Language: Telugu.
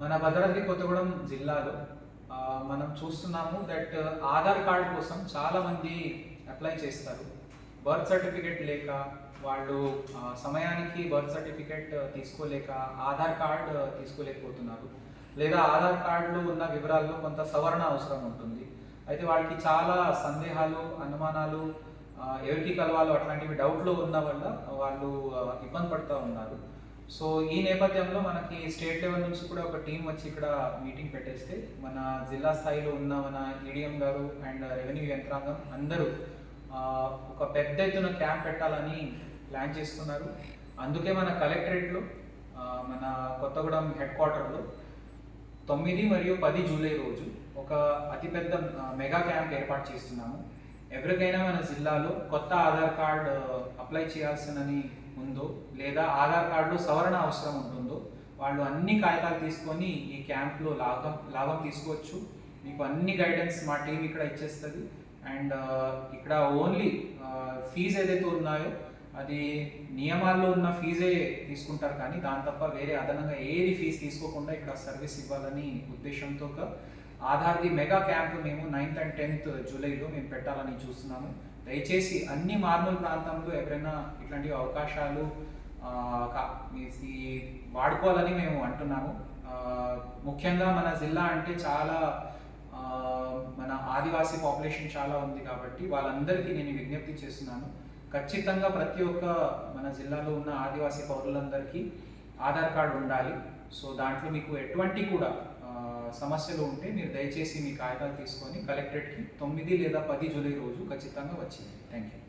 మన భద్రాద్రి కొత్తగూడెం జిల్లాలో మనం చూస్తున్నాము దట్ ఆధార్ కార్డు కోసం చాలామంది అప్లై చేస్తారు. బర్త్ సర్టిఫికేట్ లేక వాళ్ళు సమయానికి బర్త్ సర్టిఫికేట్ తీసుకోలేక ఆధార్ కార్డ్ తీసుకోలేకపోతున్నారు. లేదా ఆధార్ కార్డులో ఉన్న వివరాల్లో కొంత సవరణ అవసరం ఉంటుంది. అయితే వాళ్ళకి చాలా సందేహాలు అనుమానాలు ఎవరికి కలవాలో అట్లాంటివి డౌట్లో ఉన్న వల్ల వాళ్ళు ఇబ్బంది పడుతూ ఉన్నారు. సో ఈ నేపథ్యంలో మనకి స్టేట్ లెవెల్ నుంచి కూడా ఒక టీం వచ్చి ఇక్కడ మీటింగ్ పెట్టేస్తే మన జిల్లా స్థాయిలో ఉన్న మన ఈడిఎం గారు అండ్ రెవెన్యూ యంత్రాంగం అందరూ ఒక పెద్ద ఎత్తున క్యాంప్ పెట్టాలని ప్లాన్ చేసుకున్నారు అందుకే మన కలెక్టరేట్లో మన కొత్తగూడెం హెడ్ క్వార్టర్లో తొమ్మిది మరియు పది జూలై రోజు ఒక అతిపెద్ద మెగా క్యాంప్ ఏర్పాటు చేస్తున్నాము. ఎవరికైనా మన జిల్లాలో కొత్త ఆధార్ కార్డ్ అప్లై చేయాల్సినని ఉందో లేదా ఆధార్ కార్డులో సవరణ అవసరం ఉంటుందో వాళ్ళు అన్ని కాగితాలు తీసుకొని ఈ క్యాంప్లో లాభం లాభం తీసుకోవచ్చు. మీకు అన్ని గైడెన్స్ మా టీం ఇక్కడ ఇచ్చేస్తుంది. అండ్ ఇక్కడ ఓన్లీ ఫీజు ఏదైతే ఉన్నాయో అది నియమాల్లో ఉన్న ఫీజే తీసుకుంటారు కానీ దాని తప్ప వేరే అదనంగా ఏది ఫీజు తీసుకోకుండా ఇక్కడ సర్వీస్ ఇవ్వాలని ఉద్దేశంతో ఆధార్ది మెగా క్యాంప్ మేము నైన్త్ అండ్ టెన్త్ జూలైలో మేము పెట్టాలని చూస్తున్నాము. దయచేసి అన్ని మార్మల్ ప్రాంతంలో ఎవరైనా ఇట్లాంటి అవకాశాలు ఈ వాడుకోవాలని మేము అంటున్నాము. ముఖ్యంగా మన జిల్లా అంటే చాలా మన ఆదివాసీ పాపులేషన్ చాలా ఉంది కాబట్టి వాళ్ళందరికీ నేను విజ్ఞప్తి చేస్తున్నాను. ఖచ్చితంగా ప్రతి ఒక్క మన జిల్లాలో ఉన్న ఆదివాసీ పౌరులందరికీ ఆధార్ కార్డు ఉండాలి. సో దాంట్లో మీకు ఎటువంటి కూడా సమస్యలు ఉంటే మీరు దయచేసి మీ కాగితాలు తీసుకొని కలెక్టరేట్కి తొమ్మిది లేదా పది జూలై రోజు ఖచ్చితంగా వచ్చింది థ్యాంక్ యూ